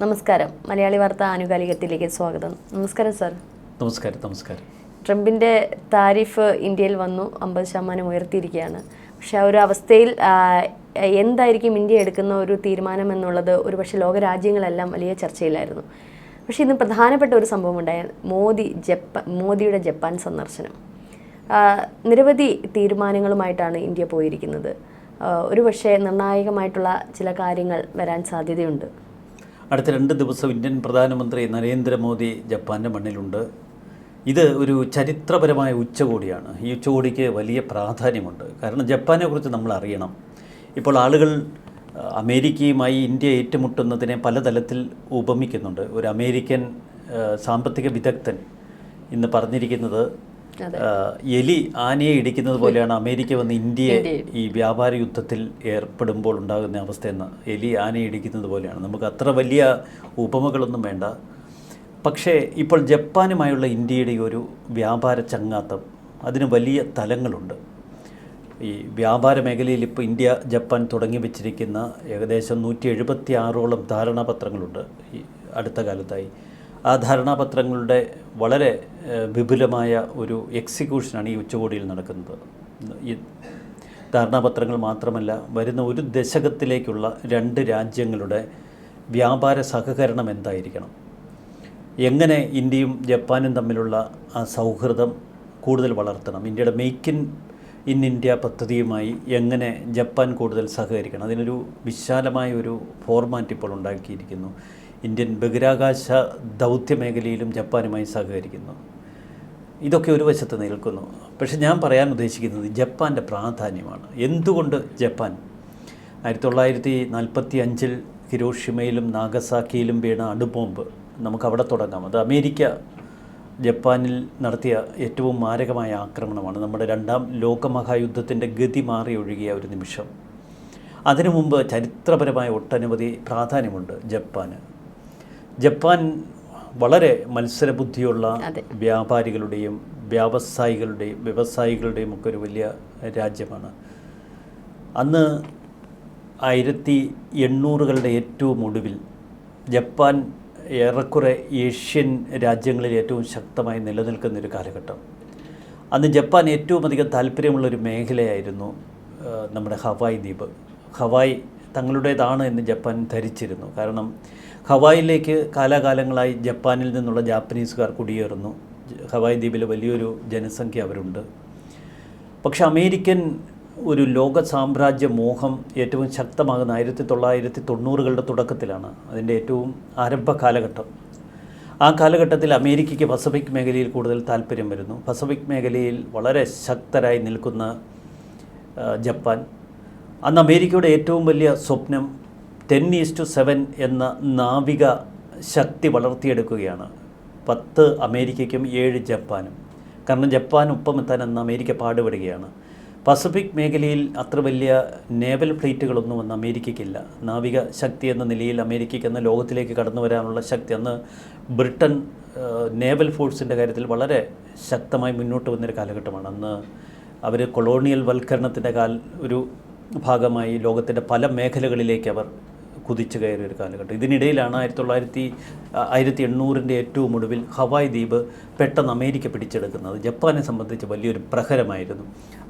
നമസ്കാരം. മലയാളി വാർത്ത ആനുകാലികത്തിലേക്ക് സ്വാഗതം. നമസ്കാരം സർ. നമസ്കാരം നമസ്കാരം. ട്രംപിന്റെ താരിഫ് ഇന്ത്യയിൽ വന്നു. അമ്പത് ശതമാനം ഉയർത്തിയിരിക്കുകയാണ്. പക്ഷേ ആ ഒരു അവസ്ഥയിൽ എന്തായിരിക്കും ഇന്ത്യ എടുക്കുന്ന ഒരു തീരുമാനം എന്നുള്ളത് ഒരുപക്ഷെ ലോകരാജ്യങ്ങളെല്ലാം വലിയ ചർച്ചയിലായിരുന്നു. പക്ഷേ ഇന്ന് പ്രധാനപ്പെട്ട ഒരു സംഭവം ഉണ്ടായ മോദി ജപ്പാൻ മോദിയുടെ ജപ്പാൻ സന്ദർശനം. നിരവധി തീരുമാനങ്ങളുമായിട്ടാണ് ഇന്ത്യ പോയിരിക്കുന്നത്. ഒരുപക്ഷെ നിർണായകമായിട്ടുള്ള ചില കാര്യങ്ങൾ വരാൻ സാധ്യതയുണ്ട്. അടുത്ത രണ്ട് ദിവസം ഇന്ത്യൻ പ്രധാനമന്ത്രി നരേന്ദ്രമോദി ജപ്പാന്റെ മണ്ണിലുണ്ട്. ഇത് ഒരു ചരിത്രപരമായ ഉച്ചകോടിയാണ്. ഈ ഉച്ചകോടിക്ക് വലിയ പ്രാധാന്യമുണ്ട്. കാരണം ജപ്പാനെക്കുറിച്ച് നമ്മൾ അറിയണം. ഇപ്പോൾ ആളുകൾ അമേരിക്കയുമായി ഇന്ത്യ ഏറ്റുമുട്ടുന്നതിനെ പലതലത്തിൽ ഉപമിക്കുന്നുണ്ട്. ഒരു അമേരിക്കൻ സാമ്പത്തിക വിദഗ്ധൻ ഇന്ന് പറഞ്ഞിരിക്കുന്നത് എലി ആനയെ ഇടിക്കുന്നത് പോലെയാണ് അമേരിക്ക വന്ന് ഇന്ത്യയെ ഈ വ്യാപാര യുദ്ധത്തിൽ ഏർപ്പെടുമ്പോൾ ഉണ്ടാകുന്ന അവസ്ഥയെന്ന്. എലി ആനയെ ഇടിക്കുന്നത് പോലെയാണ്. നമുക്ക് അത്ര വലിയ ഉപമകളൊന്നും വേണ്ട. പക്ഷേ ഇപ്പോൾ ജപ്പാനുമായുള്ള ഇന്ത്യയുടെ ഈ ഒരു വ്യാപാര ചങ്ങാത്തം അതിന് വലിയ തലങ്ങളുണ്ട്. ഈ വ്യാപാര മേഖലയിൽ ഇപ്പോൾ ഇന്ത്യ ജപ്പാൻ തുടങ്ങി വെച്ചിരിക്കുന്ന ഏകദേശം നൂറ്റി എഴുപത്തി ആറോളം ധാരണാപത്രങ്ങളുണ്ട് ഈ അടുത്ത കാലത്തായി. ആ ധാരണാപത്രങ്ങളുടെ വളരെ വിപുലമായ ഒരു എക്സിക്യൂഷനാണ് ഈ ഉച്ചകോടിയിൽ നടക്കുന്നത്. ഈ ധാരണാപത്രങ്ങൾ മാത്രമല്ല വരുന്ന ഒരു ദശകത്തിലേക്കുള്ള രണ്ട് രാജ്യങ്ങളുടെ വ്യാപാര സഹകരണം എന്തായിരിക്കണം? എങ്ങനെ ഇന്ത്യയും ജപ്പാനും തമ്മിലുള്ള ആ സൗഹൃദം കൂടുതൽ വളർത്തണം? ഇന്ത്യയുടെ മെയ്ക്ക് ഇൻ ഇൻ ഇന്ത്യ പദ്ധതിയുമായി എങ്ങനെ ജപ്പാൻ കൂടുതൽ സഹകരിക്കണം? അതിനൊരു വിശാലമായ ഒരു ഫോർമാറ്റ് ഇപ്പോൾ ഉണ്ടാക്കിയിരിക്കുന്നു. ഇന്ത്യൻ ബഹിരാകാശ ദൗത്യ മേഖലയിലും ജപ്പാനുമായി സഹകരിക്കുന്നു. ഇതൊക്കെ ഒരു വശത്ത് നിൽക്കുന്നു. പക്ഷെ ഞാൻ പറയാൻ ഉദ്ദേശിക്കുന്നത് ജപ്പാന്റെ പ്രാധാന്യമാണ്. എന്തുകൊണ്ട് ജപ്പാൻ? ആയിരത്തി തൊള്ളായിരത്തി നാൽപ്പത്തി അഞ്ചിൽ ഹിരോഷിമയിലും നാഗസാക്കിയിലും വീണ അണുബോംബ്. നമുക്ക് അവിടെ തുടങ്ങാം. അത് അമേരിക്ക ജപ്പാനിൽ നടത്തിയ ഏറ്റവും മാരകമായ ആക്രമണമാണ്. നമ്മുടെ രണ്ടാം ലോകമഹായുദ്ധത്തിന്റെ ഗതി മാറി ഒഴുകിയ ഒരു നിമിഷം. അതിനു മുമ്പ് ചരിത്രപരമായ ഒട്ടനവധി പ്രാധാന്യമുണ്ട് ജപ്പാന്. ജപ്പാൻ വളരെ മത്സരബുദ്ധിയുള്ള വ്യാപാരികളുടെയും വ്യാവസായികളുടെയും വ്യവസായികളുടെയും ഒക്കെ ഒരു വലിയ രാജ്യമാണ്. അന്ന് ആയിരത്തി എണ്ണൂറുകളുടെ ഏറ്റവും ഒടുവിൽ ജപ്പാൻ ഏറെക്കുറെ ഏഷ്യൻ രാജ്യങ്ങളിൽ ഏറ്റവും ശക്തമായി നിലനിൽക്കുന്ന ഒരു കാലഘട്ടം. അന്ന് ജപ്പാൻ ഏറ്റവും അധികം താല്പര്യമുള്ളൊരു മേഖലയായിരുന്നു നമ്മുടെ ഹവായ് ദ്വീപ്. ഹവായ് തങ്ങളുടേതാണ് എന്ന് ജപ്പാൻ ധരിച്ചിരുന്നു. കാരണം ഹവായിലേക്ക് കാലാകാലങ്ങളായി ജപ്പാനിൽ നിന്നുള്ള ജാപ്പനീസുകാർ കുടിയേറുന്നു. ഹവായ് ദ്വീപിൽ വലിയൊരു ജനസംഖ്യ അവരുണ്ട്. പക്ഷെ അമേരിക്കൻ ഒരു ലോക സാമ്രാജ്യ മോഹം ഏറ്റവും ശക്തമാകുന്ന ആയിരത്തി തൊള്ളായിരത്തി തൊണ്ണൂറുകളുടെ തുടക്കത്തിലാണ് അതിന്റെ ഏറ്റവും ആരംഭ കാലഘട്ടം. ആ കാലഘട്ടത്തിൽ അമേരിക്കയ്ക്ക് പസഫിക് മേഖലയിൽ കൂടുതൽ താല്പര്യം വരുന്നു. പസഫിക് മേഖലയിൽ വളരെ ശക്തരായി നിൽക്കുന്ന ജപ്പാൻ. അന്ന് അമേരിക്കയുടെ ഏറ്റവും വലിയ സ്വപ്നം ടെൻ ഈസ് ടു സെവൻ എന്ന നാവിക ശക്തി വളർത്തിയെടുക്കുകയാണ്. പത്ത് അമേരിക്കയ്ക്കും ഏഴ് ജപ്പാനും. കാരണം ജപ്പാൻ ഒപ്പമെത്താൻ അന്ന് അമേരിക്ക പാടുപെടുകയാണ്. പസഫിക് മേഖലയിൽ അത്ര വലിയ നേവൽ ഫ്ലീറ്റുകളൊന്നും അന്ന് അമേരിക്കയ്ക്കില്ല. നാവിക ശക്തി എന്ന നിലയിൽ അമേരിക്കയ്ക്ക് അന്ന് ലോകത്തിലേക്ക് കടന്നു വരാനുള്ള ശക്തി അന്ന് ബ്രിട്ടൻ നേവൽ ഫോഴ്സിന്റെ കാര്യത്തിൽ വളരെ ശക്തമായി മുന്നോട്ട് വന്നൊരു കാലഘട്ടമാണ്. അന്ന് അവർ കൊളോണിയൽ വൽക്കരണത്തിന്റെ കാൽ ഒരു ഭാഗമായി ലോകത്തിന്റെ പല മേഖലകളിലേക്ക് അവർ കുതിച്ചു കയറിയ ഒരു കാലഘട്ടം. ഇതിനിടയിലാണ് ആയിരത്തി തൊള്ളായിരത്തി ആയിരത്തി എണ്ണൂറിന്റെ ഏറ്റവും ഒടുവിൽ ഹവായ് ദ്വീപ് പെട്ടെന്ന് അമേരിക്ക പിടിച്ചെടുക്കുന്നത്. ജപ്പാനെ സംബന്ധിച്ച് വലിയൊരു പ്രഹരമായിരുന്നു.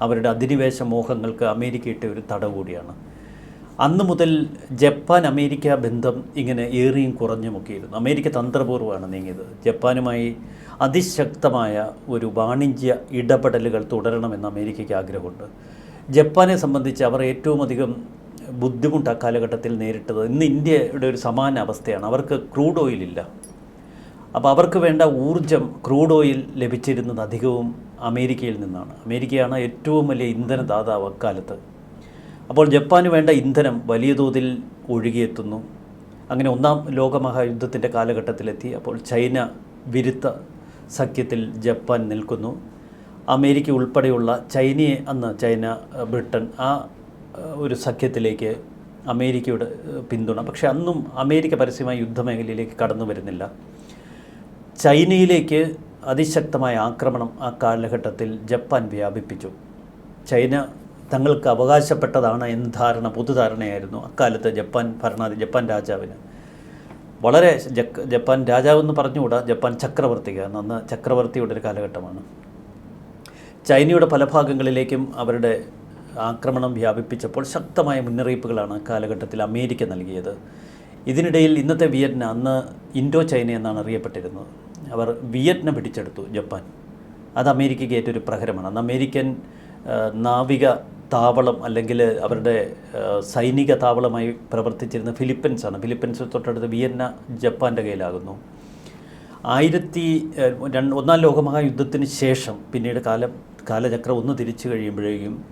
അവരുടെ അധിനിവേശ മോഹങ്ങൾക്ക് അമേരിക്ക ഇട്ട ഒരു തട കൂടിയാണ്. അന്ന് മുതൽ ജപ്പാൻ അമേരിക്ക ബന്ധം ഇങ്ങനെ ഏറിയും കുറഞ്ഞുമൊക്കെയിരുന്നു അമേരിക്ക തന്ത്രപൂർവമാണ് നീങ്ങിയത്. ജപ്പാനുമായി അതിശക്തമായ ഒരു വാണിജ്യ ഇടപെടലുകൾ തുടരണമെന്ന് അമേരിക്കയ്ക്ക് ആഗ്രഹമുണ്ട്. ജപ്പാനെ സംബന്ധിച്ച് അവർ ഏറ്റവും അധികം ബുദ്ധിമുട്ട് ആ കാലഘട്ടത്തിൽ നേരിട്ടത്. ഇന്ന് ഇന്ത്യയുടെ ഒരു സമാന അവസ്ഥയാണ്. അവർക്ക് ക്രൂഡ് ഓയിൽ ഇല്ല. അപ്പോൾ അവർക്ക് വേണ്ട ഊർജം ക്രൂഡ് ഓയിൽ ലഭിച്ചിരുന്നത് അധികവും അമേരിക്കയിൽ നിന്നാണ്. അമേരിക്കയാണ് ഏറ്റവും വലിയ ഇന്ധനദാതാവ് അക്കാലത്ത്. അപ്പോൾ ജപ്പാന് വേണ്ട ഇന്ധനം വലിയ തോതിൽ ഒഴുകിയെത്തുന്നു. അങ്ങനെ ഒന്നാം ലോകമഹായുദ്ധത്തിന്റെ കാലഘട്ടത്തിലെത്തി. അപ്പോൾ ചൈന വിരുദ്ധ സഖ്യത്തിൽ ജപ്പാൻ നിൽക്കുന്നു. അമേരിക്ക ഉൾപ്പെടെയുള്ള ചൈനയെ അന്ന് ചൈന ബ്രിട്ടൻ ആ ഒരു സഖ്യത്തിലേക്ക് അമേരിക്കയുടെ പിന്തുണ. പക്ഷേ അന്നും അമേരിക്ക പരസ്യമായി യുദ്ധമേഖലയിലേക്ക് കടന്നു വരുന്നില്ല. ചൈനയിലേക്ക് അതിശക്തമായ ആക്രമണം ആ കാലഘട്ടത്തിൽ ജപ്പാൻ വ്യാപിപ്പിച്ചു. ചൈന തങ്ങൾക്ക് അവകാശപ്പെട്ടതാണ് എന്ന ധാരണ പൊതുധാരണയായിരുന്നു. അക്കാലത്ത് ജപ്പാൻ ഭരണാധി ജപ്പാൻ രാജാവിന്. വളരെ ജപ്പാൻ രാജാവെന്ന് പറഞ്ഞുകൂടാ ജപ്പാൻ ചക്രവർത്തിയാണ് അന്ന് ചക്രവർത്തിയുടെ ഒരു കാലഘട്ടമാണ്. ചൈനയുടെ പല ഭാഗങ്ങളിലേക്കും അവരുടെ ആക്രമണം വ്യാപിപ്പിച്ചപ്പോൾ ശക്തമായ മുന്നറിയിപ്പുകളാണ് കാലഘട്ടത്തിൽ അമേരിക്ക നൽകിയത്. ഇതിനിടയിൽ ഇന്നത്തെ വിയറ്റ്നാം അന്ന് ഇൻഡോ ചൈന എന്നാണ് അറിയപ്പെട്ടിരുന്നത്. അവർ വിയറ്റ്നാം പിടിച്ചെടുത്തു ജപ്പാൻ. അത് അമേരിക്കയ്ക്ക് ഏറ്റൊരു പ്രഹരമാണ്. അന്ന് അമേരിക്കൻ നാവിക താവളം അല്ലെങ്കിൽ അവരുടെ സൈനിക താവളമായി പ്രവർത്തിച്ചിരുന്ന ഫിലിപ്പൻസാണ് ഫിലിപ്പൻസ് തൊട്ടടുത്ത് വിയറ്റ്ന ജപ്പാന്റെ കയ്യിലാകുന്നു. ആയിരത്തി രണ്ട് ഒന്നാം ലോകമഹായുദ്ധത്തിന് ശേഷം പിന്നീട് കാലം കാലചക്രം ഒന്ന് തിരിച്ചു കഴിയുമ്പോഴേക്കും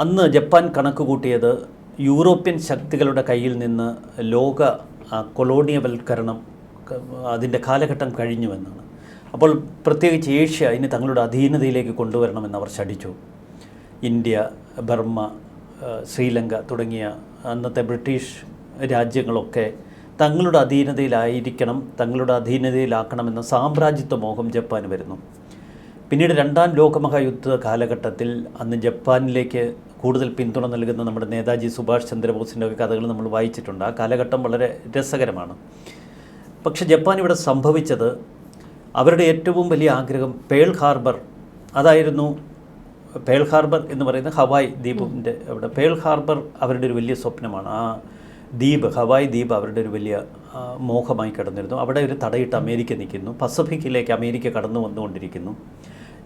അന്ന് ജപ്പാൻ കണക്ക് കൂട്ടിയത് യൂറോപ്യൻ ശക്തികളുടെ കയ്യിൽ നിന്ന് ലോക കൊളോണിയവൽക്കരണം അതിന്റെ കാലഘട്ടം കഴിഞ്ഞുവെന്നാണ്. അപ്പോൾ പ്രത്യേകിച്ച് ഏഷ്യ ഇനി തങ്ങളുടെ അധീനതയിലേക്ക് കൊണ്ടുവരണമെന്ന് അവർ ശഠിച്ചു. ഇന്ത്യ ബർമ്മ ശ്രീലങ്ക തുടങ്ങിയ അന്നത്തെ ബ്രിട്ടീഷ് രാജ്യങ്ങളൊക്കെ തങ്ങളുടെ അധീനതയിലായിരിക്കണം തങ്ങളുടെ അധീനതയിലാക്കണമെന്ന സാമ്രാജ്യത്വ മോഹം ജപ്പാന് വരുന്നു. പിന്നീട് രണ്ടാം ലോകമഹായുദ്ധ കാലഘട്ടത്തിൽ അന്ന് ജപ്പാനിലേക്ക് കൂടുതൽ പിന്തുണ നൽകുന്ന നമ്മുടെ നേതാജി സുഭാഷ് ചന്ദ്രബോസിന്റെ ഒക്കെ കഥകൾ നമ്മൾ വായിച്ചിട്ടുണ്ട്. ആ കാലഘട്ടം വളരെ രസകരമാണ്. പക്ഷെ ജപ്പാൻ ഇവിടെ സംഭവിച്ചത് അവരുടെ ഏറ്റവും വലിയ ആഗ്രഹം പേൾ ഹാർബർ അതായിരുന്നു പേൾ ഹാർബർ എന്ന് പറയുന്ന ഹവായ് ദ്വീപിന്റെ അവിടെ. പേൾ ഹാർബർ അവരുടെ ഒരു വലിയ സ്വപ്നമാണ്. ആ ദ്വീപ് ഹവായ് ദ്വീപ് അവരുടെ ഒരു വലിയ മോഹമായി കിടന്നിരുന്നു. അവിടെ ഒരു തടയിട്ട് അമേരിക്ക നിൽക്കുന്നു. പസഫിക്കിലേക്ക് അമേരിക്ക കടന്നു വന്നുകൊണ്ടിരിക്കുന്നു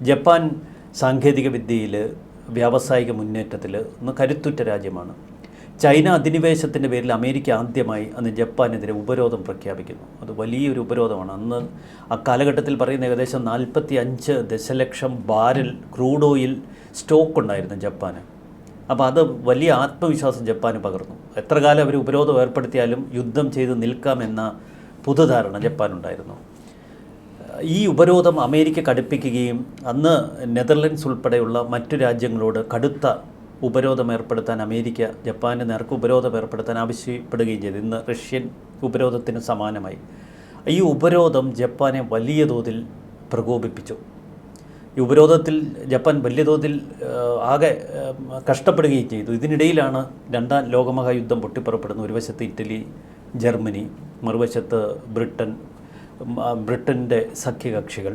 ജപ്പാൻ സാങ്കേതിക വിദ്യയിൽ വ്യാവസായിക മുന്നേറ്റത്തിൽ ഒന്ന് കരുത്തുറ്റ രാജ്യമാണ്. ചൈന അധിനിവേശത്തിന്റെ പേരിൽ അമേരിക്ക ആദ്യമായി അന്ന് ജപ്പാനെതിരെ ഉപരോധം പ്രഖ്യാപിക്കുന്നു. അത് വലിയൊരു ഉപരോധമാണ്. അന്ന് ആ കാലഘട്ടത്തിൽ പറയുന്ന ഏകദേശം നാൽപ്പത്തി അഞ്ച് ദശലക്ഷം ബാരൽ ക്രൂഡ് ഓയിൽ സ്റ്റോക്ക് ഉണ്ടായിരുന്നു ജപ്പാന്. അപ്പോൾ അത് വലിയ ആത്മവിശ്വാസം ജപ്പാന് പകർന്നു. എത്ര കാലം അവർ ഉപരോധം ഏർപ്പെടുത്തിയാലും യുദ്ധം ചെയ്ത് നിൽക്കാമെന്ന പുതുധാരണ ജപ്പാനുണ്ടായിരുന്നു ഈ ഉപരോധം അമേരിക്ക കടുപ്പിക്കുകയും അന്ന് നെതർലൻഡ്സ് ഉൾപ്പെടെയുള്ള മറ്റു രാജ്യങ്ങളോട് കടുത്ത ഉപരോധം ഏർപ്പെടുത്താൻ അമേരിക്ക ജപ്പാന് നേർക്ക് ഉപരോധം ഏർപ്പെടുത്താൻ ആവശ്യപ്പെടുകയും ചെയ്തു. ഇന്ന് റഷ്യൻ ഉപരോധത്തിന് സമാനമായി. ഈ ഉപരോധം ജപ്പാനെ വലിയ തോതിൽ പ്രകോപിപ്പിച്ചു. ഈ ഉപരോധത്തിൽ ജപ്പാൻ വലിയ തോതിൽ ആകെ കഷ്ടപ്പെടുകയും ചെയ്തു. ഇതിനിടയിലാണ് രണ്ടാം ലോകമഹായുദ്ധം പൊട്ടിപ്പുറപ്പെടുന്നത്. ഒരു വശത്ത് ഇറ്റലി ജർമ്മനി മറുവശത്ത് ബ്രിട്ടൻ ബ്രിട്ടന്റെ സഖ്യകക്ഷികൾ.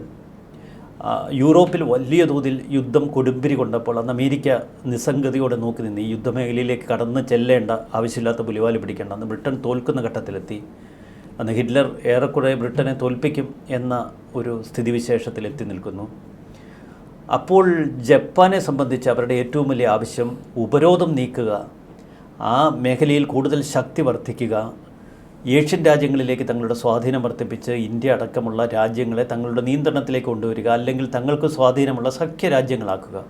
യൂറോപ്പിൽ വലിയ തോതിൽ യുദ്ധം കൊടുമ്പിരി കൊണ്ടപ്പോൾ അന്ന് അമേരിക്ക നിസ്സംഗതിയോടെ നോക്കി നിന്ന് ഈ യുദ്ധമേഖലയിലേക്ക് കടന്ന് ചെല്ലേണ്ട ആവശ്യമില്ലാത്ത പുലിവാൽ പിടിക്കേണ്ട. അന്ന് ബ്രിട്ടൻ തോൽക്കുന്ന ഘട്ടത്തിലെത്തി. അന്ന് ഹിറ്റ്ലർ ഏറെക്കുറെ ബ്രിട്ടനെ തോൽപ്പിക്കും എന്ന ഒരു സ്ഥിതിവിശേഷത്തിൽ എത്തി നിൽക്കുന്നു. അപ്പോൾ ജപ്പാനെ സംബന്ധിച്ച് അവരുടെ ഏറ്റവും വലിയ ആവശ്യം ഉപരോധം നീക്കുക ആ മേഖലയിൽ കൂടുതൽ ശക്തി വർദ്ധിക്കുക ഏഷ്യൻ രാജ്യങ്ങളിലേക്ക് തങ്ങളുടെ സ്വാധീനം വർദ്ധിപ്പിച്ച് ഇന്ത്യ അടക്കമുള്ള രാജ്യങ്ങളെ തങ്ങളുടെ നിയന്ത്രണത്തിലേക്ക് കൊണ്ടുവരിക അല്ലെങ്കിൽ തങ്ങൾക്ക് സ്വാധീനമുള്ള സഖ്യ രാജ്യങ്ങളാക്കുക.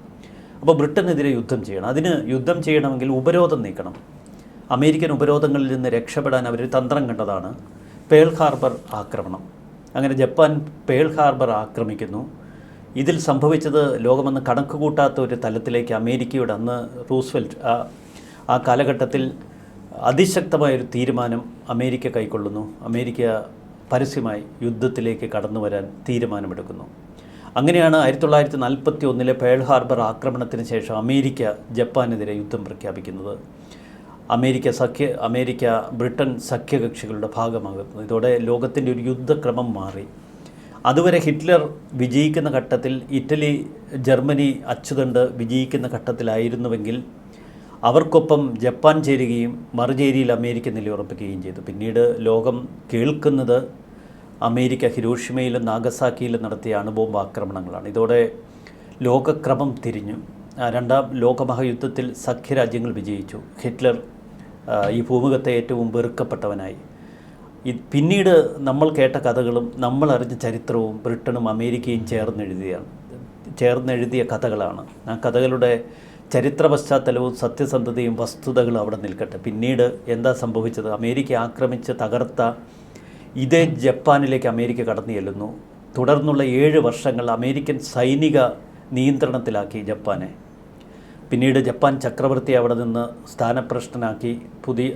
അപ്പോൾ ബ്രിട്ടനെതിരെ യുദ്ധം ചെയ്യണം. അതിന് യുദ്ധം ചെയ്യണമെങ്കിൽ ഉപരോധം നീക്കണം. അമേരിക്കൻ ഉപരോധങ്ങളിൽ നിന്ന് രക്ഷപ്പെടാൻ അവർ തന്ത്രം കണ്ടതാണ്. പേൾ ഹാർബർ ആക്രമണം. അങ്ങനെ ജപ്പാൻ പേൾ ഹാർബർ ആക്രമിക്കുന്നു. ഇതിൽ സംഭവിച്ചത് ലോകമെന്ന് കണക്ക് കൂട്ടാത്ത ഒരു തലത്തിലേക്ക് അമേരിക്കയുടെ അന്ന് റൂസ്വെൽറ്റ് ആ കാലഘട്ടത്തിൽ അതിശക്തമായൊരു തീരുമാനം അമേരിക്ക കൈക്കൊള്ളുന്നു. അമേരിക്ക പരസ്യമായി യുദ്ധത്തിലേക്ക് കടന്നു വരാൻ തീരുമാനമെടുക്കുന്നു. അങ്ങനെയാണ് ആയിരത്തി തൊള്ളായിരത്തി നാൽപ്പത്തി ഒന്നിലെ പേൾ ഹാർബർ ആക്രമണത്തിന് ശേഷം അമേരിക്ക ജപ്പാനെതിരെ യുദ്ധം പ്രഖ്യാപിക്കുന്നത്. അമേരിക്ക സഖ്യ അമേരിക്ക ബ്രിട്ടൻ സഖ്യകക്ഷികളുടെ ഭാഗമാകുന്നു ഇതോടെ ലോകത്തിന്റെ ഒരു യുദ്ധക്രമം മാറി. അതുവരെ ഹിറ്റ്ലർ വിജയിക്കുന്ന ഘട്ടത്തിൽ ഇറ്റലി ജർമ്മനി അച്ചുതണ്ട് വിജയിക്കുന്ന ഘട്ടത്തിലായിരുന്നുവെങ്കിൽ അവർക്കൊപ്പം ജപ്പാൻ ചേരുകയും മറുചേരിയിൽ അമേരിക്ക നിലയുറപ്പിക്കുകയും ചെയ്തു. പിന്നീട് ലോകം കേൾക്കുന്നത് അമേരിക്ക ഹിരോഷിമയിലും നാഗസാക്കിയിലും നടത്തിയ അണുബോംബ് ആക്രമണങ്ങളാണ്. ഇതോടെ ലോകക്രമം തിരിഞ്ഞു. രണ്ടാം ലോകമഹായുദ്ധത്തിൽ സഖ്യരാജ്യങ്ങൾ വിജയിച്ചു. ഹിറ്റ്ലർ ഈ ഭൂമുഖത്തെ ഏറ്റവും വെറുക്കപ്പെട്ടവനായി. പിന്നീട് നമ്മൾ കേട്ട കഥകളും നമ്മൾ അറിഞ്ഞ ചരിത്രവും ബ്രിട്ടനും അമേരിക്കയും ചേർന്നെഴുതിയാണ് ചേർന്നെഴുതിയ കഥകളാണ്. ആ കഥകളുടെ ചരിത്ര പശ്ചാത്തലവും സത്യസന്ധതയും വസ്തുതകളും അവിടെ നിൽക്കട്ടെ. പിന്നീട് എന്താ സംഭവിച്ചത്? അമേരിക്ക ആക്രമിച്ച് തകർത്ത ഇതേ ജപ്പാനിലേക്ക് അമേരിക്ക കടന്നു ചെല്ലുന്നു. തുടർന്നുള്ള ഏഴ് വർഷങ്ങൾ അമേരിക്കൻ സൈനിക നിയന്ത്രണത്തിലാക്കി ജപ്പാനെ. പിന്നീട് ജപ്പാൻ ചക്രവർത്തി അവിടെ നിന്ന് സ്ഥാനപ്രഷ്ടനാക്കി പുതിയ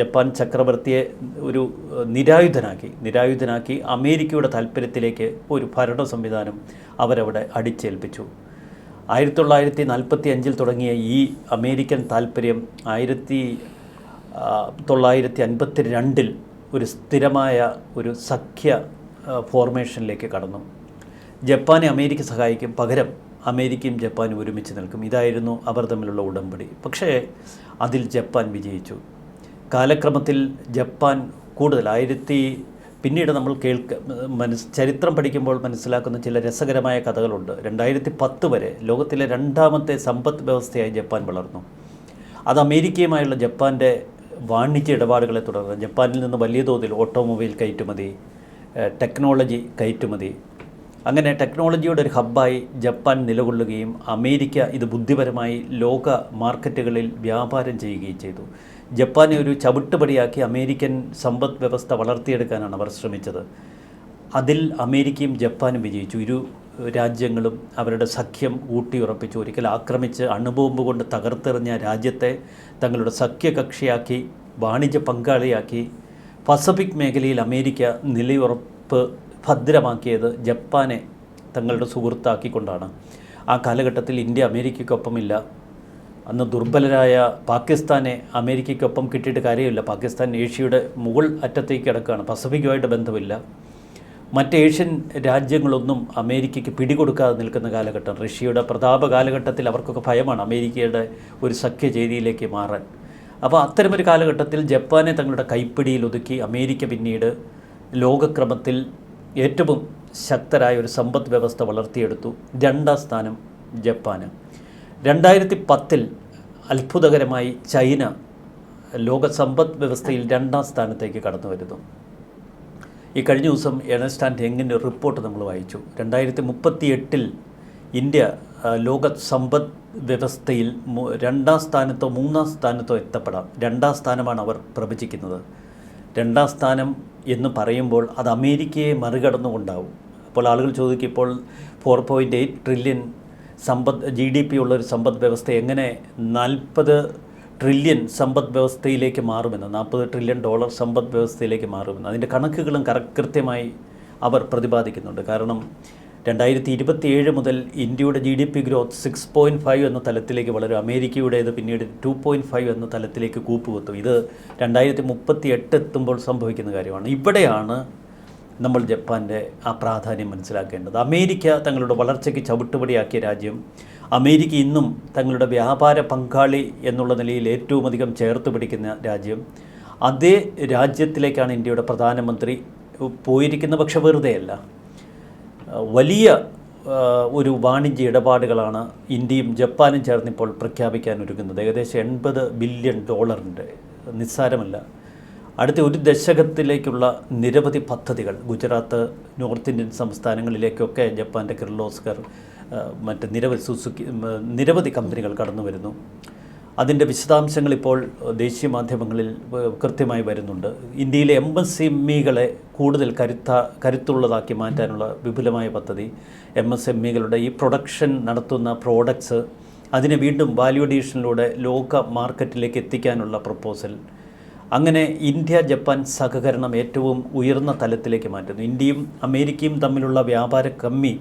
ജപ്പാൻ ചക്രവർത്തിയെ ഒരു നിരായുധനാക്കി. നിരായുധനാക്കി അമേരിക്കയുടെ താല്പര്യത്തിലേക്ക് ഒരു ഭരണ സംവിധാനം അവരവിടെ അടിച്ചേൽപ്പിച്ചു. ആയിരത്തി തൊള്ളായിരത്തി നാൽപ്പത്തി അഞ്ചിൽ തുടങ്ങിയ ഈ അമേരിക്കൻ താല്പര്യം ആയിരത്തി തൊള്ളായിരത്തി അൻപത്തി രണ്ടിൽ ഒരു സ്ഥിരമായ ഒരു സഖ്യ ഫോർമേഷനിലേക്ക് കടന്നു. ജപ്പാനെ അമേരിക്ക സഹായിക്കും. പകരം അമേരിക്കയും ജപ്പാനും ഒരുമിച്ച് നിൽക്കും. ഇതായിരുന്നു അവർ തമ്മിലുള്ള ഉടമ്പടി. പക്ഷേ അതിൽ ജപ്പാൻ വിജയിച്ചു. കാലക്രമത്തിൽ ജപ്പാൻ കൂടുതൽ ആയിരത്തി പിന്നീട് നമ്മൾ കേൾക്ക മനസ് ചരിത്രം പഠിക്കുമ്പോൾ മനസ്സിലാക്കുന്ന ചില രസകരമായ കഥകളുണ്ട്. രണ്ടായിരത്തി പത്ത് വരെ ലോകത്തിലെ രണ്ടാമത്തെ സമ്പദ് വ്യവസ്ഥയായി ജപ്പാൻ വളർന്നു. അത് അമേരിക്കയുമായുള്ള ജപ്പാന്റെ വാണിജ്യ ഇടപാടുകളെ തുടർന്ന് ജപ്പാനിൽ നിന്ന് വലിയ തോതിൽ ഓട്ടോമൊബൈൽ കയറ്റുമതി ടെക്നോളജി കയറ്റുമതി. അങ്ങനെ ടെക്നോളജിയുടെ ഒരു ഹബ്ബായി ജപ്പാൻ നിലകൊള്ളുകയും അമേരിക്ക ഇത് ബുദ്ധിപരമായി ലോക മാർക്കറ്റുകളിൽ വ്യാപാരം ചെയ്യുകയും ചെയ്തു. ജപ്പാനെ ഒരു ചവിട്ടുപടിയാക്കി അമേരിക്കൻ സമ്പദ് വ്യവസ്ഥ വളർത്തിയെടുക്കാനാണ് അവർ ശ്രമിച്ചത്. അതിൽ അമേരിക്കയും ജപ്പാനും വിജയിച്ചു. ഇരു രാജ്യങ്ങളും അവരുടെ സഖ്യം ഊട്ടിയുറപ്പിച്ചു. ഒരിക്കൽ ആക്രമിച്ച് അണുബോംബ് കൊണ്ട് തകർത്തെറിഞ്ഞ രാജ്യത്തെ തങ്ങളുടെ സഖ്യകക്ഷിയാക്കി വാണിജ്യ പങ്കാളിയാക്കി പസഫിക് മേഖലയിൽ അമേരിക്ക നിലയുറപ്പ് ഭദ്രമാക്കിയത് ജപ്പാനെ തങ്ങളുടെ സുഹൃത്താക്കിക്കൊണ്ടാണ്. ആ കാലഘട്ടത്തിൽ ഇന്ത്യ അമേരിക്കയ്ക്കൊപ്പമില്ല. അന്ന് ദുർബലരായ പാകിസ്ഥാനെ അമേരിക്കയ്ക്കൊപ്പം കിട്ടിയിട്ട് കാര്യമില്ല. പാകിസ്ഥാൻ ഏഷ്യയുടെ മുകൾ അറ്റത്തേക്ക് കിടക്കുകയാണ്. പസഫിക്കുമായിട്ട് ബന്ധമില്ല. മറ്റ് ഏഷ്യൻ രാജ്യങ്ങളൊന്നും അമേരിക്കയ്ക്ക് പിടികൊടുക്കാതെ നിൽക്കുന്ന കാലഘട്ടം റഷ്യയുടെ പ്രതാപ കാലഘട്ടത്തിൽ അവർക്കൊക്കെ ഭയമാണ് അമേരിക്കയുടെ ഒരു സഖ്യചേരിയിലേക്ക് മാറാൻ. അപ്പോൾ അത്തരമൊരു കാലഘട്ടത്തിൽ ജപ്പാനെ തങ്ങളുടെ കൈപ്പിടിയിൽ ഒതുക്കി അമേരിക്ക പിന്നീട് ലോകക്രമത്തിൽ ഏറ്റവും ശക്തരായ ഒരു സമ്പദ് വ്യവസ്ഥ വളർത്തിയെടുത്തു. രണ്ടാം സ്ഥാനം ജപ്പാന്. രണ്ടായിരത്തി പത്തിൽ അത്ഭുതകരമായി ചൈന ലോക സമ്പദ് വ്യവസ്ഥയിൽ രണ്ടാം സ്ഥാനത്തേക്ക് കടന്നു വരുന്നു. ഈ കഴിഞ്ഞ ദിവസം എണസ്റ്റാൻഡ് ആൻഡ് റിപ്പോർട്ട് നമ്മൾ വായിച്ചു. രണ്ടായിരത്തി മുപ്പത്തി എട്ടിൽ ഇന്ത്യ ലോക സമ്പദ് വ്യവസ്ഥയിൽ രണ്ടാം സ്ഥാനത്തോ മൂന്നാം സ്ഥാനത്തോ എത്തപ്പെടാം. രണ്ടാം സ്ഥാനമാണ് അവർ പ്രവചിക്കുന്നത്. രണ്ടാം സ്ഥാനം എന്ന് പറയുമ്പോൾ അത് അമേരിക്കയെ മറികടന്നുകൊണ്ടാവും. അപ്പോൾ ആളുകൾ ചോദിക്കും ഇപ്പോൾ ഫോർ പോയിന്റ് എയ്റ്റ് ട്രില്യൺ സമ്പദ് ജി ഡി പി ഉള്ളൊരു സമ്പദ് വ്യവസ്ഥ എങ്ങനെ നാൽപ്പത് ട്രില്യൺ സമ്പദ് വ്യവസ്ഥയിലേക്ക് മാറുമെന്ന് നാൽപ്പത് ട്രില്യൺ ഡോളർ സമ്പദ് വ്യവസ്ഥയിലേക്ക് മാറുമെന്ന് അതിന്റെ കണക്കുകളും കൃത്യമായി അവർ പ്രതിപാദിക്കുന്നുണ്ട്. കാരണം രണ്ടായിരത്തി ഇരുപത്തിയേഴ് മുതൽ ഇന്ത്യയുടെ G D P growth six point five എന്ന തലത്തിലേക്ക് വളരും. അമേരിക്കയുടേത് പിന്നീട് ടു പോയിന്റ് ഫൈവ് എന്ന തലത്തിലേക്ക് കൂപ്പുകുത്തും ഇത് രണ്ടായിരത്തി മുപ്പത്തി എട്ട് എത്തുമ്പോൾ സംഭവിക്കുന്ന കാര്യമാണ്. ഇവിടെയാണ് നമ്മൾ ജപ്പാന്റെ ആ പ്രാധാന്യം മനസ്സിലാക്കേണ്ടത്. അമേരിക്ക തങ്ങളുടെ വളർച്ചയ്ക്ക് ചവിട്ടുപടിയാക്കിയ രാജ്യം. അമേരിക്ക ഇന്നും തങ്ങളുടെ വ്യാപാര പങ്കാളി എന്നുള്ള നിലയിൽ ഏറ്റവും അധികം ചേർത്ത് പിടിക്കുന്ന രാജ്യം. അതേ രാജ്യത്തിലേക്കാണ് ഇന്ത്യയുടെ പ്രധാനമന്ത്രി പോയിരിക്കുന്ന പക്ഷെ വെറുതെയല്ല. വലിയ ഒരു വാണിജ്യ ഇടപാടുകളാണ് ഇന്ത്യയും ജപ്പാനും ചേർന്നിപ്പോൾ പ്രഖ്യാപിക്കാൻ ഒരുങ്ങുന്നത്. ഏകദേശം എൺപത് ബില്യൺ ഡോളറിന്റെ നിസ്സാരമല്ല. അടുത്ത ഒരു ദശകത്തിലേക്കുള്ള നിരവധി പദ്ധതികൾ. ഗുജറാത്ത് നോർത്ത് ഇന്ത്യൻ സംസ്ഥാനങ്ങളിലേക്കൊക്കെ ജപ്പാന്റെ കിർലോസ്കർ മറ്റ് നിരവധി സുസുക്കി നിരവധി കമ്പനികൾ കടന്നു വരുന്നു. അതിന്റെ വിശദാംശങ്ങൾ ഇപ്പോൾ ദേശീയ മാധ്യമങ്ങളിൽ കൃത്യമായി വരുന്നുണ്ട്. ഇന്ത്യയിലെ എം എസ് കൂടുതൽ കരുത്ത കരുത്തുള്ളതാക്കി മാറ്റാനുള്ള വിപുലമായ പദ്ധതി. M S M E production നടത്തുന്ന പ്രോഡക്ട്സ് അതിനെ വീണ്ടും വാല്യൂ അഡീഷനിലൂടെ ലോക മാർക്കറ്റിലേക്ക് എത്തിക്കാനുള്ള പ്രപ്പോസൽ. അങ്ങനെ ഇന്ത്യ ജപ്പാൻ സഹകരണം ഏറ്റവും ഉയർന്ന തലത്തിലേക്ക് മാറ്റുന്നു. ഇന്ത്യയും അമേരിക്കയും തമ്മിലുള്ള വ്യാപാര കമ്മി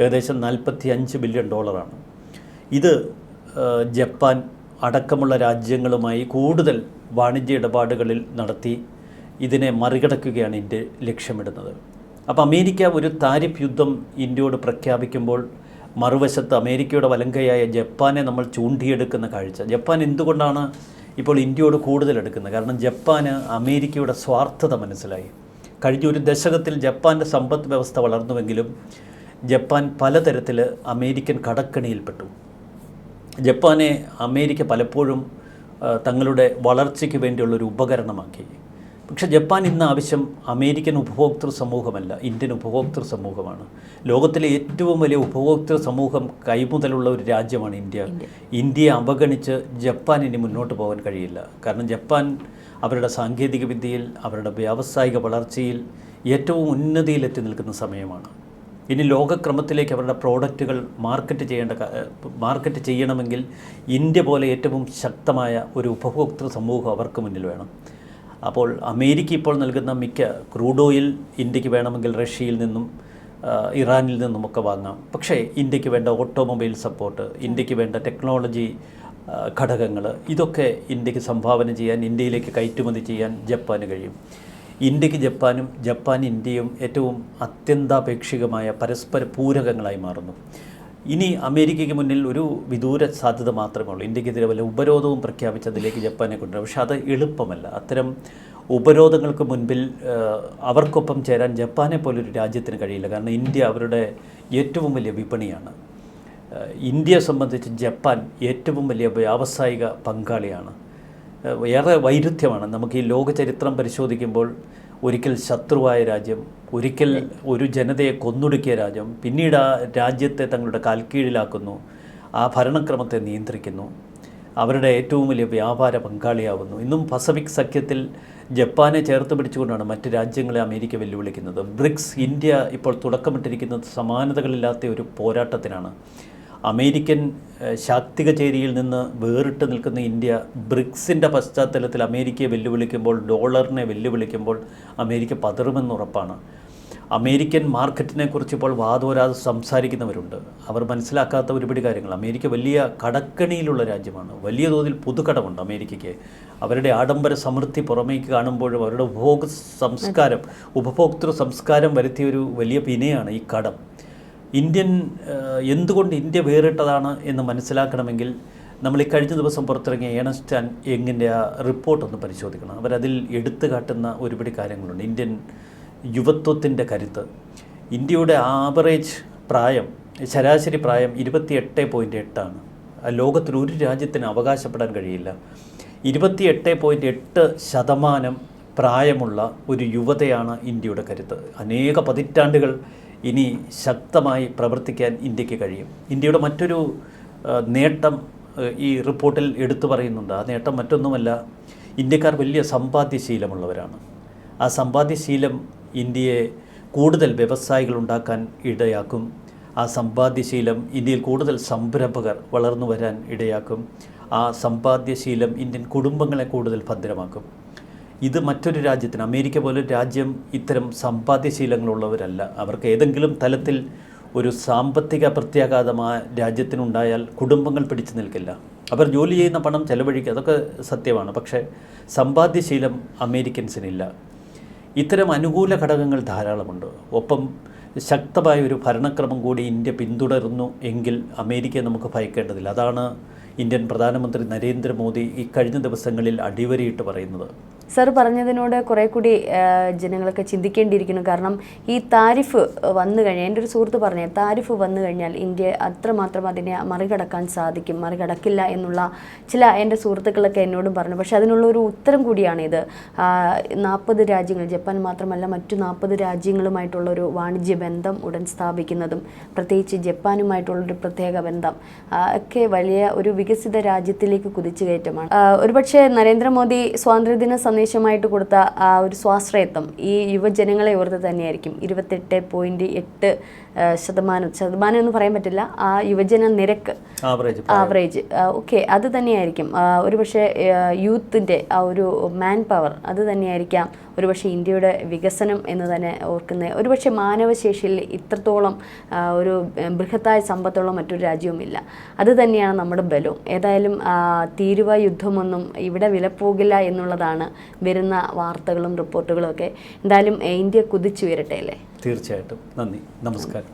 ഏകദേശം നാൽപ്പത്തി അഞ്ച് ബില്യൺ ഡോളറാണ്. ഇത് ജപ്പാൻ അടക്കമുള്ള രാജ്യങ്ങളുമായി കൂടുതൽ വാണിജ്യ ഇടപാടുകളിൽ നടത്തി ഇതിനെ മറികടക്കുകയാണ് ഇന്ത്യ ലക്ഷ്യമിടുന്നത്. അപ്പോൾ അമേരിക്ക ഒരു താരിഫ് യുദ്ധം ഇന്ത്യയോട് പ്രഖ്യാപിക്കുമ്പോൾ മറുവശത്ത് അമേരിക്കയുടെ വലങ്കയായ ജപ്പാനെ നമ്മൾ ചൂണ്ടിയെടുക്കുന്ന കാഴ്ച. ജപ്പാൻ എന്തുകൊണ്ടാണ് ഇപ്പോൾ ഇന്ത്യയോട് കൂടുതൽ എടുക്കുന്നത് കാരണം ജപ്പാന് അമേരിക്കയുടെ സ്വാർത്ഥത മനസ്സിലായി. കഴിഞ്ഞ ഒരു ദശകത്തിൽ ജപ്പാന്റെ സമ്പദ് വ്യവസ്ഥ വളർന്നുവെങ്കിലും ജപ്പാൻ പലതരത്തിൽ അമേരിക്കൻ കടക്കണിയിൽപ്പെട്ടു. ജപ്പാനെ അമേരിക്ക പലപ്പോഴും തങ്ങളുടെ വളർച്ചയ്ക്ക് വേണ്ടിയുള്ളൊരു ഉപകരണമാക്കി. പക്ഷേ ജപ്പാൻ ഇന്ന് ആവശ്യം അമേരിക്കൻ ഉപഭോക്തൃ സമൂഹമല്ല ഇന്ത്യൻ ഉപഭോക്തൃ സമൂഹമാണ്. ലോകത്തിലെ ഏറ്റവും വലിയ ഉപഭോക്തൃ സമൂഹം കൈമുതലുള്ള ഒരു രാജ്യമാണ് ഇന്ത്യ. ഇന്ത്യയെ അവഗണിച്ച് ജപ്പാൻ ഇനി മുന്നോട്ട് പോകാൻ കഴിയില്ല. കാരണം ജപ്പാൻ അവരുടെ സാങ്കേതിക വിദ്യയിൽ അവരുടെ വ്യാവസായിക വളർച്ചയിൽ ഏറ്റവും ഉന്നതിയിലെത്തി നിൽക്കുന്ന സമയമാണ്. ഇനി ലോകക്രമത്തിലേക്ക് അവരുടെ പ്രോഡക്റ്റുകൾ മാർക്കറ്റ് ചെയ്യേണ്ട മാർക്കറ്റ് ചെയ്യണമെങ്കിൽ ഇന്ത്യ പോലെ ഏറ്റവും ശക്തമായ ഒരു ഉപഭോക്തൃ സമൂഹം അവർക്ക് മുന്നിൽ വേണം. അപ്പോൾ അമേരിക്ക ഇപ്പോൾ നൽകുന്ന മിക്ക ക്രൂഡ് ഓയിൽ ഇന്ത്യയ്ക്ക് വേണമെങ്കിൽ റഷ്യയിൽ നിന്നും ഇറാനിൽ നിന്നുമൊക്കെ വാങ്ങാം. പക്ഷേ ഇന്ത്യയ്ക്ക് വേണ്ട ഓട്ടോമൊബൈൽ സപ്പോർട്ട് ഇന്ത്യയ്ക്ക് വേണ്ട ടെക്നോളജി ഘടകങ്ങൾ ഇതൊക്കെ ഇന്ത്യയ്ക്ക് സംഭാവന ചെയ്യാൻ ഇന്ത്യയിലേക്ക് കയറ്റുമതി ചെയ്യാൻ ജപ്പാന് കഴിയും. ഇന്ത്യയ്ക്ക് ജപ്പാനും ജപ്പാൻ ഇന്ത്യയും ഏറ്റവും അത്യന്താപേക്ഷികമായ പരസ്പര പൂരകങ്ങളായി മാറുന്നു. ഇനി അമേരിക്കയ്ക്ക് മുന്നിൽ ഒരു വിദൂര സാധ്യത മാത്രമേ ഉള്ളൂ. ഇന്ത്യക്കെതിരെ വല്ല ഉപരോധവും പ്രഖ്യാപിച്ച് അതിലേക്ക് ജപ്പാനെ കൊണ്ടുവരും. പക്ഷേ അത് എളുപ്പമല്ല. അത്തരം ഉപരോധങ്ങൾക്ക് മുൻപിൽ അവർക്കൊപ്പം ചേരാൻ ജപ്പാനെ പോലൊരു രാജ്യത്തിന് കഴിയില്ല. കാരണം ഇന്ത്യ അവരുടെ ഏറ്റവും വലിയ വിപണിയാണ്. ഇന്ത്യയെ സംബന്ധിച്ച് ജപ്പാൻ ഏറ്റവും വലിയ വ്യാവസായിക പങ്കാളിയാണ്. ഏറെ വൈരുദ്ധ്യമാണ്. നമുക്ക് ഈ ലോക ചരിത്രം പരിശോധിക്കുമ്പോൾ ഒരിക്കൽ ശത്രുവായ രാജ്യം ഒരിക്കൽ ഒരു ജനതയെ കൊന്നൊടുക്കിയ രാജ്യം പിന്നീട് ആ രാജ്യത്തെ തങ്ങളുടെ കാൽക്കീഴിലാക്കുന്നു ആ ഭരണക്രമത്തെ നിയന്ത്രിക്കുന്നു അവരുടെ ഏറ്റവും വലിയ വ്യാപാര പങ്കാളിയാവുന്നു. ഇന്നും പസഫിക് സഖ്യത്തിൽ ജപ്പാനെ ചേർത്ത് പിടിച്ചുകൊണ്ടാണ് മറ്റ് രാജ്യങ്ങളെ അമേരിക്ക വെല്ലുവിളിക്കുന്നത്. ബ്രിക്സ് ഇന്ത്യ ഇപ്പോൾ തുടക്കമിട്ടിരിക്കുന്നത് സമാനതകളില്ലാത്ത ഒരു പോരാട്ടത്തിനാണ്. അമേരിക്കൻ ശാക്തിക ചേരിയിൽ നിന്ന് വേറിട്ട് നിൽക്കുന്ന ഇന്ത്യ ബ്രിക്സിന്റെ പശ്ചാത്തലത്തിൽ അമേരിക്കയെ വെല്ലുവിളിക്കുമ്പോൾ ഡോളറിനെ വെല്ലുവിളിക്കുമ്പോൾ അമേരിക്ക പതറുമെന്നുറപ്പാണ് അമേരിക്കൻ മാർക്കറ്റിനെക്കുറിച്ച് ഇപ്പോൾ വാദോരാതെ സംസാരിക്കുന്നവരുണ്ട്. അവർ മനസ്സിലാക്കാത്ത ഒരുപിടി കാര്യങ്ങൾ. അമേരിക്ക വലിയ കടക്കണിയിലുള്ള രാജ്യമാണ്. വലിയ തോതിൽ പുതുക്കടമുണ്ട് അമേരിക്കയ്ക്ക്. അവരുടെ ആഡംബര സമൃദ്ധി പുറമേക്ക് കാണുമ്പോഴും അവരുടെ ഉപഭോഗ സംസ്കാരം ഉപഭോക്തൃ സംസ്കാരം വരുത്തിയ ഒരു വലിയ പിനയാണ് ഈ കടം. ഇന്ത്യൻ എന്തുകൊണ്ട് ഇന്ത്യ വേറിട്ടതാണ് എന്ന് മനസ്സിലാക്കണമെങ്കിൽ നമ്മൾ ഈ കഴിഞ്ഞ ദിവസം പുറത്തിറങ്ങിയ ഏണസ്റ്റ് ആൻഡ് യങ്ങിന്റെ ആ റിപ്പോർട്ടൊന്ന് പരിശോധിക്കണം. അവരതിൽ എടുത്തു കാട്ടുന്ന ഒരുപാട് കാര്യങ്ങളുണ്ട്. ഇന്ത്യൻ യുവത്വത്തിന്റെ കരുത്ത്. ഇന്ത്യയുടെ ആവറേജ് പ്രായം ശരാശരി പ്രായം ഇരുപത്തിയെട്ട് പോയിന്റ് എട്ടാണ്. ലോകത്തിൽ ഒരു രാജ്യത്തിന് അവകാശപ്പെടാൻ കഴിയില്ല. ഇരുപത്തിയെട്ട് പോയിന്റ് എട്ട് ശതമാനം പ്രായമുള്ള ഒരു യുവതയാണ് ഇന്ത്യയുടെ കരുത്ത്. അനേക പതിറ്റാണ്ടുകൾ ഇനി ശക്തമായി പ്രവർത്തിക്കാൻ ഇന്ത്യയ്ക്ക് കഴിയും. ഇന്ത്യയുടെ മറ്റൊരു നേട്ടം ഈ റിപ്പോർട്ടിൽ എടുത്തു പറയുന്നുണ്ട്. ആ നേട്ടം മറ്റൊന്നുമല്ല ഇന്ത്യക്കാർ വലിയ സമ്പാദ്യശീലമുള്ളവരാണ്. ആ സമ്പാദ്യശീലം ഇന്ത്യയെ കൂടുതൽ വ്യവസായികൾ ഉണ്ടാക്കാൻ ഇടയാക്കും. ആ സമ്പാദ്യശീലം ഇന്ത്യയിൽ കൂടുതൽ സംരംഭകർ വളർന്നു വരാൻ ഇടയാക്കും. ആ സമ്പാദ്യശീലം ഇന്ത്യൻ കുടുംബങ്ങളെ കൂടുതൽ ഭദ്രമാക്കും. ഇത് മറ്റൊരു രാജ്യത്തിന് അമേരിക്ക പോലെ രാജ്യം ഇത്തരം സമ്പാദ്യശീലങ്ങളുള്ളവരല്ല. അവർക്ക് ഏതെങ്കിലും തലത്തിൽ ഒരു സാമ്പത്തിക പ്രത്യാഘാതമായ രാജ്യത്തിനുണ്ടായാൽ കുടുംബങ്ങൾ പിടിച്ചു നിൽക്കില്ല. അവർ ജോലി ചെയ്യുന്ന പണം ചെലവഴിക്കുക അതൊക്കെ സത്യമാണ്. പക്ഷേ സമ്പാദ്യശീലം അമേരിക്കൻസിനില്ല. ഇത്തരം അനുകൂല ഘടകങ്ങൾ ധാരാളമുണ്ട്. ഒപ്പം ശക്തമായ ഒരു ഭരണക്രമം കൂടി ഇന്ത്യ പിന്തുടരുന്നു എങ്കിൽ അമേരിക്കയെ നമുക്ക് ഭയക്കേണ്ടതില്ല. അതാണ് ഇന്ത്യൻ പ്രധാനമന്ത്രി നരേന്ദ്രമോദി ഈ കഴിഞ്ഞ ദിവസങ്ങളിൽ അടിവരയിട്ട് പറയുന്നത്. സർ പറഞ്ഞതിനോട് കുറെ കൂടി ജനങ്ങളൊക്കെ ചിന്തിക്കേണ്ടിയിരിക്കുന്നു. കാരണം ഈ താരിഫ് വന്നു കഴിഞ്ഞാൽ എന്റെ ഒരു സുഹൃത്ത് പറഞ്ഞു താരിഫ് വന്നു കഴിഞ്ഞാൽ ഇന്ത്യ അത്രമാത്രം അതിനെ മറികടക്കാൻ സാധിക്കും മറികടക്കില്ല എന്നുള്ള ചില എന്റെ സുഹൃത്തുക്കളൊക്കെ എന്നോടും പറഞ്ഞു. പക്ഷേ അതിനുള്ള ഒരു ഉത്തരം ഇത് നാൽപ്പത് രാജ്യങ്ങൾ ജപ്പാൻ മാത്രമല്ല മറ്റു നാൽപ്പത് രാജ്യങ്ങളുമായിട്ടുള്ള ഒരു വാണിജ്യ ബന്ധം ഉടൻ സ്ഥാപിക്കുന്നതും പ്രത്യേകിച്ച് ജപ്പാനുമായിട്ടുള്ളൊരു പ്രത്യേക ബന്ധം ഒക്കെ വലിയ ഒരു വികസിത രാജ്യത്തിലേക്ക് കുതിച്ചു കയറ്റമാണ് ഒരുപക്ഷെ നരേന്ദ്രമോദി സ്വാതന്ത്ര്യദിന സന്ദേശമായിട്ട് കൊടുത്ത ആ ഒരു സ്വാശ്രയത്വം ഈ യുവജനങ്ങളെ ഓർത്ത് തന്നെയായിരിക്കും. ഇരുപത്തെട്ട് പോയിന്റ് എട്ട് ശതമാനം. ശതമാനം എന്ന് പറയാൻ പറ്റില്ല. ആ യുവജന നിരക്ക് ആവറേജ് ഓക്കെ അത് തന്നെയായിരിക്കും. ഒരുപക്ഷെ യൂത്തിന്റെ ആ ഒരു മാൻ പവർ അത് തന്നെയായിരിക്കാം. ഒരുപക്ഷെ ഇന്ത്യയുടെ വികസനം എന്ന് തന്നെ ഓർക്കുന്ന ഒരുപക്ഷെ മാനവശേഷിയിൽ ഇത്രത്തോളം ഒരു ബൃഹത്തായ സമ്പത്തുള്ള മറ്റൊരു രാജ്യവുമില്ല. അത് തന്നെയാണ് നമ്മുടെ ബലവും. ഏതായാലും തീരുവ യുദ്ധമൊന്നും ഇവിടെ വിലപ്പോകില്ല എന്നുള്ളതാണ് വരുന്ന വാർത്തകളും റിപ്പോർട്ടുകളും ഒക്കെ. എന്തായാലും ഇന്ത്യ കുതിച്ചു വരട്ടെ അല്ലേ? തീർച്ചയായിട്ടും. നന്ദി. നമസ്കാരം.